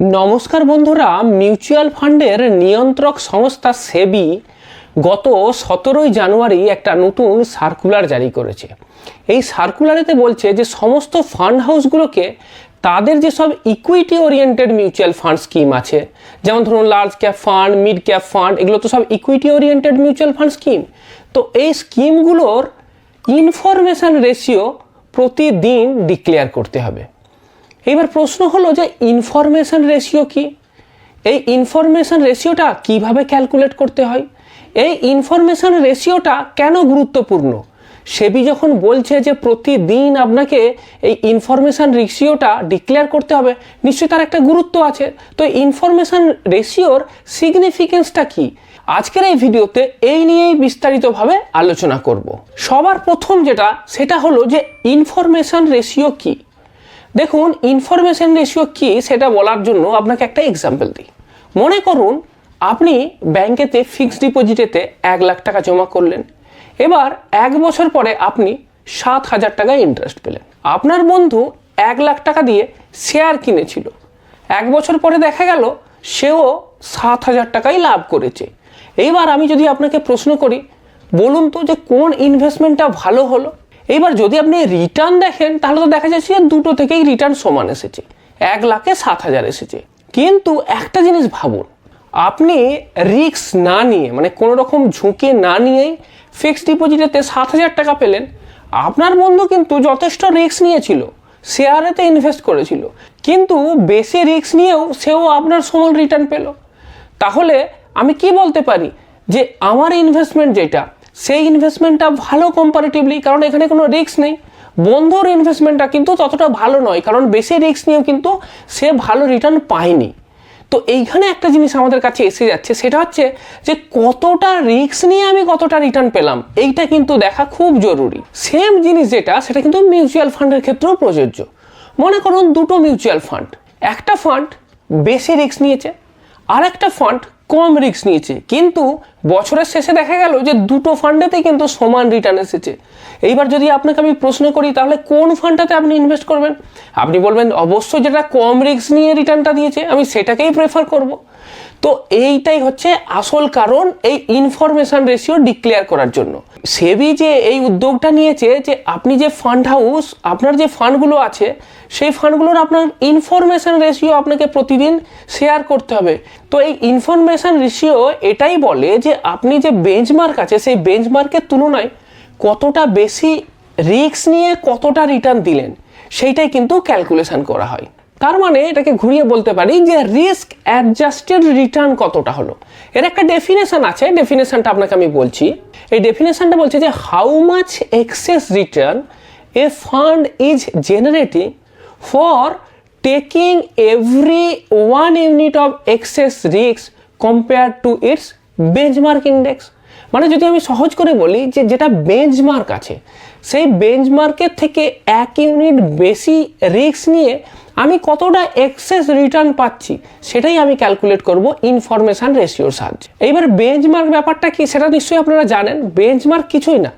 নমস্কার বন্ধুরা, মিউচুয়াল ফান্ডের নিয়ন্ত্রক সংস্থা সেবি গত সতেরোই জানুয়ারি একটা নতুন সার্কুলার জারি করেছে। এই সার্কুলারেতে বলছে যে সমস্ত ফান্ড হাউসগুলোকে তাদের যেসব equity oriented mutual fund scheme আছে, যেমন ধরুন large cap fund mid cap fund এগুলো তো সব equity oriented mutual fund scheme তো এই স্কিমগুলোর ইনফরমেশন রেশিও প্রতিদিন ডিক্লেয়ার করতে হবে। এবার প্রশ্ন হলো যে ইনফরমেশন রেশিও কি? এই ইনফরমেশন রেশিওটা কীভাবে ক্যালকুলেট করতে হয়? এই ইনফরমেশন রেশিওটা কেন গুরুত্বপূর্ণ? সেবি যখন বলছে যে প্রতিদিন আপনাকে এই ইনফরমেশন রেশিওটা ডিক্লেয়ার করতে হবে, নিশ্চয়ই তার একটা গুরুত্ব আছে। তো ইনফরমেশন রেশিওর সিগনিফিকেন্সটা কি? আজকের এই ভিডিওতে এই নিয়েই বিস্তারিতভাবে আলোচনা করব। সবার প্রথম যেটা, সেটা হলো যে ইনফরমেশন রেশিও কি? দেখুন ইনফরমেশন রেশিও কি সেটা বলার জন্য আপনাকে একটা এক্সাম্পল দিই। মনে করুন, আপনি ব্যাংকেতে ফিক্সড ডিপোজিটেতে এক লাখ টাকা জমা করলেন। এবার এক বছর পরে আপনি সাত হাজার টাকা ইন্টারেস্ট পেলেন। আপনার বন্ধু এক লাখ টাকা দিয়ে শেয়ার কিনেছিল। এক বছর পরে দেখা গেল, সেও সাত হাজার টাকাই লাভ করেছে। এইবার আমি যদি আপনাকে প্রশ্ন করি, বলুন তো যে কোন ইনভেস্টমেন্টটা ভালো হলো? এইবার যদি আপনি রিটার্ন দেখেন, তাহলে তো দেখা যাচ্ছে যে দুটো থেকেই রিটার্ন সমান এসেছে। এক লাখে সাত হাজার এসেছে। কিন্তু একটা জিনিস ভাবুন, আপনি রিস্ক না নিয়ে মানে কোনো রকম ঝুঁকি না নিয়েই ফিক্সড ডিপোজিটেতে সাত হাজার টাকা পেলেন, আপনার বন্ধু কিন্তু যথেষ্ট রিস্ক নিয়েছিল। শেয়ারেতে ইনভেস্ট করেছিল। কিন্তু বেশি রিস্ক নিয়েও সেও আপনার সমান রিটার্ন পেল। তাহলে আমি কি বলতে পারি যে আমার ইনভেস্টমেন্ট যেটা সেই ইনভেস্টমেন্টটা ভালো কম্পারেটিভলি কারণ এখানে কোনো রিস্ক নেই। বন্ধুর ইনভেস্টমেন্টটা কিন্তু ততটা ভালো নয়, কারণ বেশি রিস্ক নিয়েও কিন্তু সে ভালো রিটার্ন পায়নি। তো এইখানে একটা জিনিস আমাদের কাছে এসে যাচ্ছে, সেটা হচ্ছে যে কতটা রিস্ক নিয়ে আমি কতটা রিটার্ন পেলাম, এইটা কিন্তু দেখা খুব জরুরি। সেম জিনিস যেটা, সেটা কিন্তু মিউচুয়াল ফান্ডের ক্ষেত্রেও প্রযোজ্য। মনে করুন দুটো মিউচুয়াল ফান্ড একটা ফান্ড বেশি রিস্ক নিয়েছে আর একটা ফান্ড কম রিস্ক নিয়েছে। কিন্তু বছরের শেষে দেখা গেল যে দুটো ফান্ডেতেই কিন্তু সমান রিটার্ন এসেছে। এইবার যদি আপনাকে আমি প্রশ্ন করি, তাহলে কোন ফান্ডটাতে আপনি ইনভেস্ট করবেন? আপনি বলবেন অবশ্যই যেটা কম রিস্ক নিয়ে রিটার্নটা দিয়েছে, আমি সেটাকেই প্রেফার করব। তো এইটাই হচ্ছে আসল কারণ এই ইনফরমেশন রেশিও ডিক্লেয়ার করার জন্য। সেবি যে এই উদ্যোগটা নিয়েছে যে আপনি যে ফান্ড হাউস আপনার যে ফান্ডগুলো আছে, সেই ফান্ডগুলোর আপনার ইনফরমেশন রেশিও আপনাকে প্রতিদিন শেয়ার করতে হবে। তো এই ইনফরমেশন রেশিও এটাই বলে যে আপনি যে বেঞ্চমার্ক আছে, সেই বেঞ্চমার্কের তুলনায় কতটা বেশি রিস্ক নিয়ে কতটা রিটার্ন দিলেন, সেইটাই কিন্তু ক্যালকুলেশন করা হয়। তার মানে এটাকে ঘুরিয়ে বলতে পারি যে রিস্ক অ্যাডজাস্টেড রিটার্ন কতটা হলো? এর একটা ডেফিনেশন আছে ডেফিনেশনটা আপনাকে আমি বলছি। এই ডেফিনেশনটা বলছে যে how much excess return a fund is generating for taking every one unit of excess risk compare to its benchmark index মানে যদি আমি সহজ করে বলি যে যেটা বেঞ্চমার্ক আছে সেই বেঞ্চমার্কের থেকে এক ইউনিট বেশি রিস্ক নিয়ে আমি কতটা এক্সেস রিটার্ন পাচ্ছি, সেটাই আমি ক্যালকুলেট করব ইনফরমেশান রেশিওর সাহায্যে। এইবার বেঞ্চমার্ক ব্যাপারটা কি সেটা নিশ্চয়ই আপনারা জানেন বেঞ্চমার্ক কিছুই না।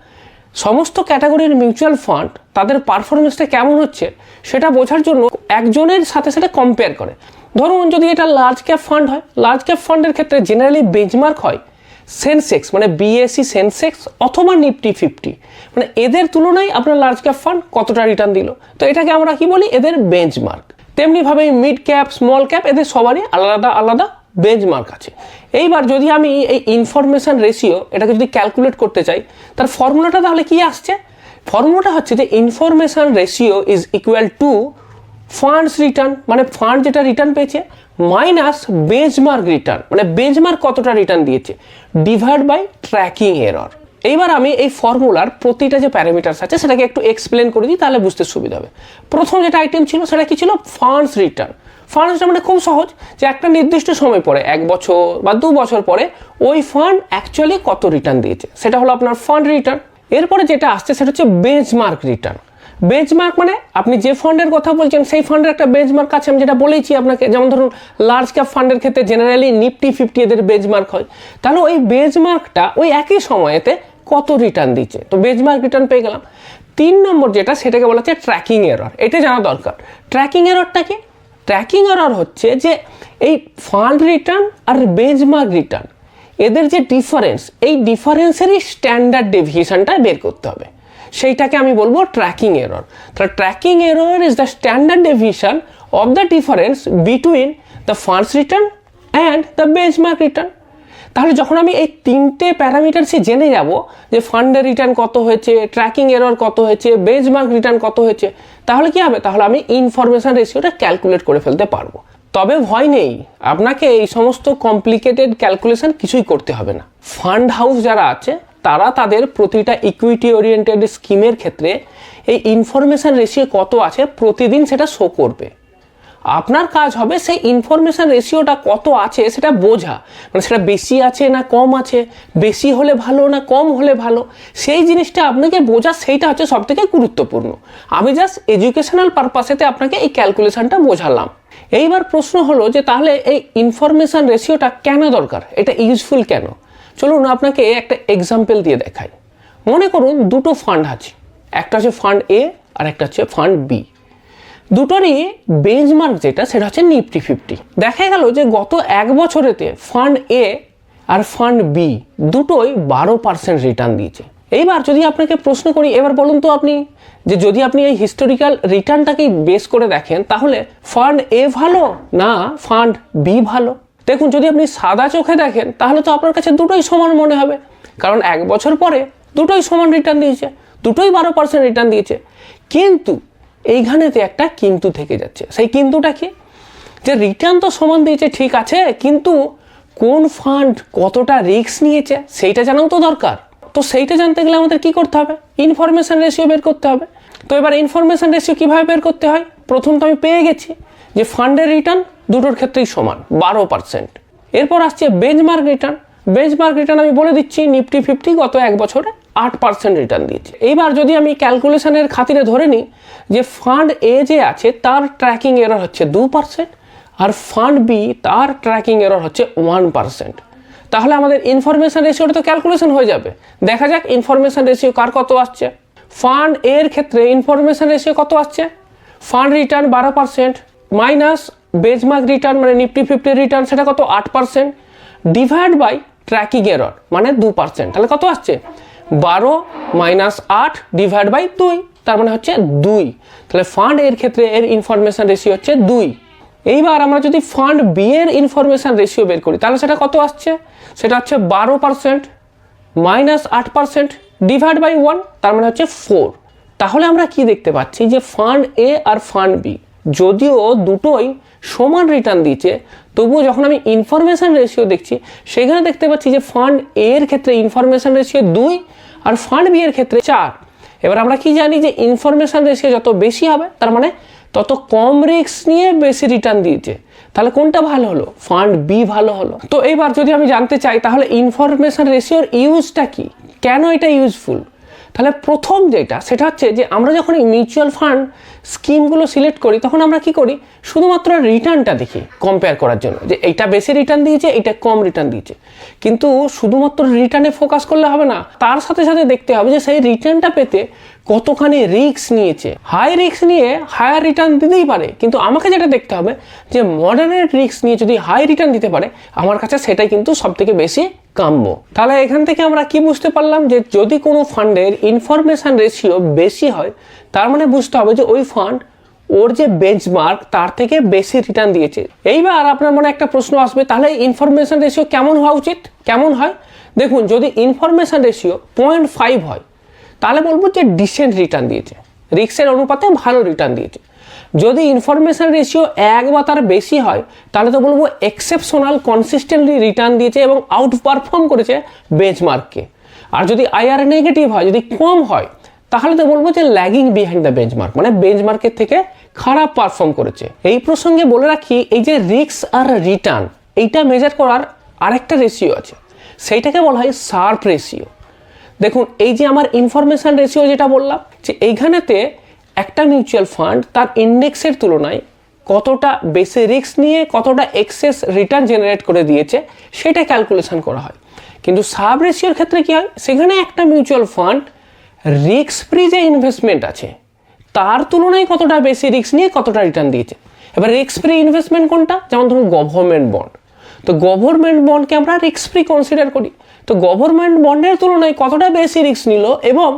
সমস্ত ক্যাটাগরির মিউচুয়াল ফান্ড তাদের পারফরমেন্সটা কেমন হচ্ছে, সেটা বোঝার জন্য একজনের সাথে সাথে কম্পেয়ার করে। ধরুন যদি এটা লার্জ ক্যাপ ফান্ড হয় লার্জ ক্যাপ ফান্ডের ক্ষেত্রে জেনারেলি বেঞ্চমার্ক হয় সেন্সেক্স মানে বিএসসি সেন্সেক্স অথবা নিফটি ফিফটি মানে এদের তুলনায় আপনার লার্জ ক্যাপ ফান্ড কতটা রিটার্ন দিল? তো এটাকে আমরা কি বলি? এদের বেঞ্চমার্ক তেমনিভাবে মিড ক্যাপ স্মল ক্যাপ এদের সবারই আলাদা আলাদা বেঞ্চমার্ক আছে। এইবার যদি আমি এই ইনফরমেশান রেশিও এটাকে যদি ক্যালকুলেট করতে চাই, তার ফর্মুলাটা তাহলে কি আসছে? ফর্মুলাটা হচ্ছে যে information ratio is equal to fund's return মানে ফান্ড যেটা রিটার্ন পেয়েছে, মাইনাস বেঞ্চমার্ক রিটার্ন মানে বেঞ্চমার্ক কতটা রিটার্ন দিয়েছে ডিভাইড বাই ট্র্যাকিং এরর এইবার আমি এই ফর্মুলার প্রতিটা যে প্যারামিটার্স আছে সেটাকে একটু এক্সপ্লেন করে দিই, তাহলে বুঝতে সুবিধা হবে। প্রথম যেটা আইটেম ছিল, সেটা কি ছিল? Funds return. ফান্ডসটা মানে খুব সহজ, যে একটা নির্দিষ্ট সময় পরে, এক বছর বা দু বছর পরে, ওই ফান্ড অ্যাকচুয়ালি কত রিটার্ন দিয়েছে। সেটা হলো আপনার ফান্ড রিটার্ন। এরপরে যেটা আসছে, সেটা হচ্ছে বেঞ্চমার্ক রিটার্ন। বেঞ্চমার্ক মানে আপনি যে ফান্ডের কথা বলছেন, সেই ফান্ডের একটা বেঞ্চমার্ক আছে। আমি যেটা বলেছি আপনাকে, যেমন ধরুন লার্জ ক্যাপ ফান্ডের ক্ষেত্রে জেনারেলি নিফটি ফিফটি এদের বেঞ্চমার্ক হয়। তাহলে ওই বেঞ্চমার্কটা ওই একই সময়েতে কত রিটার্ন দিচ্ছে? তো বেঞ্চমার্ক রিটার্ন পেয়ে গেলাম। তিন নম্বর যেটা, সেটাকে বলা হচ্ছে ট্র্যাকিং এরর এটা জানা দরকার। ট্র্যাকিং এররটা কি? ট্র্যাকিং এরর হচ্ছে যে এই ফান্ড রিটার্ন আর বেঞ্চমার্ক রিটার্ন এদের যে ডিফারেন্স এই ডিফারেন্সেরই স্ট্যান্ডার্ড ডেভিয়েশনটা বের করতে হবে। সেইটাকে আমি বলব ট্র্যাকিং এরর তাহলে tracking error is the standard deviation of the difference between the fund's return and the benchmark return তাহলে যখন আমি এই তিনটে প্যারামিটার সে জেনে যাব যে ফান্ডের রিটার্ন কত হয়েছে ট্র্যাকিং এরর কত হয়েছে বেঞ্চমার্ক রিটার্ন কত হয়েছে, তাহলে কি হবে? তাহলে আমি ইনফরমেশন রেশিওটা ক্যালকুলেট করে ফেলতে পারব। তবে ভয় নেই, আপনাকে এই সমস্ত কমপ্লিকেটেড ক্যালকুলেশন কিছুই করতে হবে না। ফান্ড হাউস যারা আছে তারা তাদের প্রতিটা ইকুইটি ওরিয়েন্টেড স্কিমের ক্ষেত্রে এই ইনফরমেশন রেশিও কত আছে প্রতিদিন সেটা শো করবে। আপনার কাজ হবে সেই ইনফরমেশন রেশিওটা কত আছে সেটা বোঝা। মানে সেটা বেশি আছে না কম আছে, বেশি হলে ভালো না কম হলে ভালো, সেই জিনিসটা আপনাকে বোঝা সেইটা হচ্ছে সব থেকে গুরুত্বপূর্ণ। আমি জাস্ট এডুকেশনাল পারপাসেতে আপনাকে এই ক্যালকুলেশনটা বোঝালাম। এইবার প্রশ্ন হলো যে তাহলে এই ইনফরমেশন রেশিওটা কেন দরকার? এটা ইউজফুল কেন? চলুন আপনাকে একটা এক্সাম্পল দিয়ে দেখাই। মনে করুন দুটো ফান্ড আছে। একটা হচ্ছে ফান্ড এ আর একটা হচ্ছে ফান্ড বি দুটোরই বেঞ্চমার্ক যেটা, সেটা হচ্ছে নিফটি ফিফটি দেখা গেল যে গত এক বছরেতে ফান্ড এ আর ফান্ড বি দুটোই বারো পার্সেন্ট রিটার্ন দিয়েছে। এইবার যদি আপনাকে প্রশ্ন করি, এবার বলুন তো আপনি, যে যদি আপনি এই হিস্টোরিক্যাল রিটার্নটাকেই বেস করে দেখেন, তাহলে ফান্ড এ ভালো না ফান্ড বি ভালো? দেখুন, যদি আপনি সাদা চোখে দেখেন, তাহলে তো আপনার কাছে দুটোই সমান মনে হবে। কারণ এক বছর পরে দুটোই সমান রিটার্ন দিয়েছে, দুটোই বারো পার্সেন্ট রিটার্ন দিয়েছে। কিন্তু এইখানেতে একটা কিন্তু থেকে যাচ্ছে। সেই কিন্তুটা কি? যে রিটার্ন তো সমান দিয়েছে, ঠিক আছে, কিন্তু কোন ফান্ড কতটা রিস্ক নিয়েছে, সেইটা জানাও তো দরকার। তো সেইটা জানতে গেলে আমাদের কি করতে হবে? ইনফরমেশন রেশিও বের করতে হবে। তো এবার ইনফরমেশন রেশিও কীভাবে বের করতে হয়? প্রথম তো আমি পেয়ে গেছি যে ফান্ডের রিটার্ন দুটোর ক্ষেত্রেই সমান, বারো পার্সেন্ট এরপর আসছে বেঞ্চমার্ক রিটার্ন বেঞ্চমার্ক রিটার্ন আমি বলে দিচ্ছি নিফটি ফিফটি গত এক বছরে আট পার্সেন্ট রিটার্ন দিয়েছে। এইবার যদি আমি ক্যালকুলেশনের খাতিরে ধরে নিই যে ফান্ড এ যে আছে, তার ট্র্যাকিং এরর হচ্ছে দু পার্সেন্ট আর ফান্ড বি তার ট্র্যাকিং এরর হচ্ছে ওয়ান পার্সেন্ট তাহলে আমাদের ইনফরমেশন রেশিওটা তো ক্যালকুলেশন হয়ে যাবে। দেখা যাক ইনফরমেশন রেশিও কার কত আসছে। ফান্ড এর ক্ষেত্রে ইনফরমেশন রেশিও কত আসছে? ফান্ড রিটার্ন বারো পার্সেন্ট মাইনাস বেজমার্ক রিটার্ন মানে নিফটি ফিফটি রিটার্ন সেটা কত? আট percent divide by tracking error মানে দু পার্সেন্ট তাহলে কত আসছে? বারো মাইনাস আট ডিভাইড বাই দুই, তার মানে হচ্ছে দুই। তাহলে ফান্ড এর ক্ষেত্রে এর ইনফরমেশন রেশিও হচ্ছে দুই। এইবার আমরা যদি ফান্ড বি এর ইনফরমেশন রেশিও বের করি, তাহলে সেটা কত আসছে? সেটা হচ্ছে বারো পার্সেন্ট মাইনাস আট পার্সেন্ট ডিভাইড বাই ওয়ান তার মানে হচ্ছে ফোর তাহলে আমরা কি দেখতে পাচ্ছি? যে ফান্ড এ আর ফান্ড বি যদিও দুটোই সমান রিটার্ন দিচ্ছে তবুও যখন আমি ইনফরমেশন রেশিও দেখছি, সেখানে দেখতে পাচ্ছি যে ফান্ড এ এর ক্ষেত্রে ইনফরমেশান রেশিও দুই আর ফান্ড বি এর ক্ষেত্রে চার। এবার আমরা কি জানি যে ইনফরমেশন রেশিও যত বেশি হবে, তার মানে তত কম রিস্ক নিয়ে বেশি রিটার্ন দিয়েছে। তাহলে কোনটা ভালো হলো? ফান্ড বি ভালো হলো। তো এবার যদি আমি জানতে চাই, তাহলে ইনফরমেশন রেশিওর ইউজটা কি? কেন এটা ইউজফুল তাহলে প্রথম যেটা, সেটা হচ্ছে যে আমরা যখন এই মিউচুয়াল ফান্ড স্কিমগুলো সিলেক্ট করি, তখন আমরা কি করি? শুধুমাত্র রিটার্নটা দেখি কম্পেয়ার করার জন্য। যে এটা বেশি রিটার্ন দিয়েছে, এটা কম রিটার্ন দিয়েছে। কিন্তু শুধুমাত্র রিটার্নে ফোকাস করলে হবে না। তার সাথে সাথে দেখতে হবে যে সেই রিটার্নটা পেতে কতখানি রিস্ক নিয়েছে? হাই রিস্ক নিয়ে হায়ার রিটার্ন দিতেই পারে। কিন্তু আমাকে যেটা দেখতে হবে যে মডারেট রিস্ক নিয়ে যদি হাই রিটার্ন দিতে পারে, আমার কাছে সেটাই কিন্তু সব থেকে বেশি কাম্য। তাহলে এখান থেকে আমরা কি বুঝতে পারলাম যে, যদি কোনো ফান্ডের ইনফরমেশন রেশিও বেশি হয়, তার মানে বুঝতে হবে যে, ওই ফান্ড ওর যে বেঞ্চমার্ক তার থেকে বেশি রিটার্ন দিয়েছে। এইবার আপনার মনে একটা প্রশ্ন আসবে, তাহলে ইনফরমেশন রেশিও কেমন হওয়া উচিত? কেমন হয়? দেখুন, যদি ইনফরমেশন রেশিও পয়েন্ট ফাইভ হয় তাহলে বলব যে ডিসেন্ট রিটার্ন দিয়েছে। রিক্সের অনুপাতে ভালো রিটার্ন দিয়েছে। যদি ইনফরমেশন রেশিও এক বা তার বেশি হয়, তাহলে তো বলব এক্সেপশনাল কনসিস্টেন্টলি রিটার্ন দিয়েছে এবং আউট পারফর্ম করেছে বেঞ্চমার্ককে আর যদি আইআর নেগেটিভ হয়, যদি কম হয়, তাহলে তো বলব যে ল্যাগিং বিহাইন্ড দ্য বেঞ্চমার্ক মানে বেঞ্চমার্কের থেকে খারাপ পারফর্ম করেছে। এই প্রসঙ্গে বলে রাখি, এই যে রিক্স আর রিটার্ন এইটা মেজার করার আরেকটা রেশিও আছে। সেইটাকে বলা হয় শার্প রেশিও দেখুন, এই যে আমার ইনফরমেশন রেশিও যেটা বললাম, যে এইখানেতে একটা মিউচুয়াল ফান্ড তার ইন্ডেক্সের তুলনায় কতটা বেশি রিস্ক নিয়ে কতটা এক্সেস রিটার্ন জেনারেট করে দিয়েছে, সেটা ক্যালকুলেশন করা হয়। কিন্তু সাব রেশিওর ক্ষেত্রে কি হয়? সেখানে একটা মিউচুয়াল ফান্ড রিস্ক ফ্রি যে ইনভেস্টমেন্ট আছে, তার তুলনায় কতটা বেশি রিস্ক নিয়ে কতটা রিটার্ন দিয়েছে। এবার রিস্ক ফ্রি ইনভেস্টমেন্ট কোনটা? যেমন ধরুন গভর্নমেন্ট বন্ড তো গভর্নমেন্ট বন্ডকে আমরা রিস্ক ফ্রি কনসিডার করি। তো গভর্নমেন্ট বন্ডের তুলনায় কতটা বেশি রিস্ক নিল এবং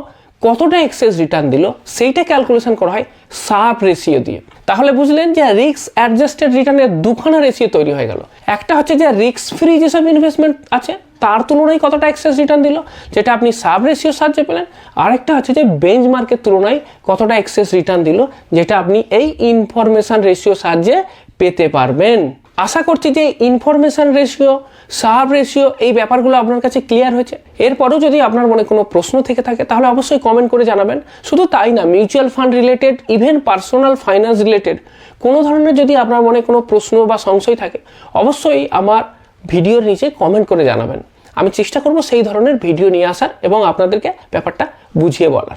কতটা এক্সেস রিটার্ন দিল, সেইটা ক্যালকুলেশন করা হয় সাব রেশিও দিয়ে। তাহলে বুঝলেন যে রিস্ক অ্যাডজাস্টেড রিটার্নের দুখানা রেশিও তৈরি হয়ে গেল। একটা হচ্ছে যে রিস্ক ফ্রি যেসব ইনভেস্টমেন্ট আছে, তার তুলনায় কতটা এক্সেস রিটার্ন দিল, যেটা আপনি সাব রেশিওর সাহায্যে পেলেন। আরেকটা হচ্ছে যে বেঞ্চ মার্কের তুলনায় কতটা এক্সেস রিটার্ন দিল, যেটা আপনি এই ইনফরমেশন রেশিওর সাহায্যে পেতে পারবেন। আশা করছি যে ইনফরমেশন রেশিও সাব রেশিও এই ব্যাপারগুলো আপনার কাছে ক্লিয়ার হয়েছে। এরপরেও যদি আপনার মনে কোনো প্রশ্ন থেকে থাকে, তাহলে অবশ্যই কমেন্ট করে জানাবেন। শুধু তাই না mutual fund related even personal finance related কোনো ধরনের যদি আপনার মনে কোনো প্রশ্ন বা সংশয় থাকে, অবশ্যই আমার ভিডিওর নিচে কমেন্ট করে জানাবেন। আমি চেষ্টা করব সেই ধরনের ভিডিও নিয়ে আসার এবং আপনাদেরকে ব্যাপারটা বুঝিয়ে বলার।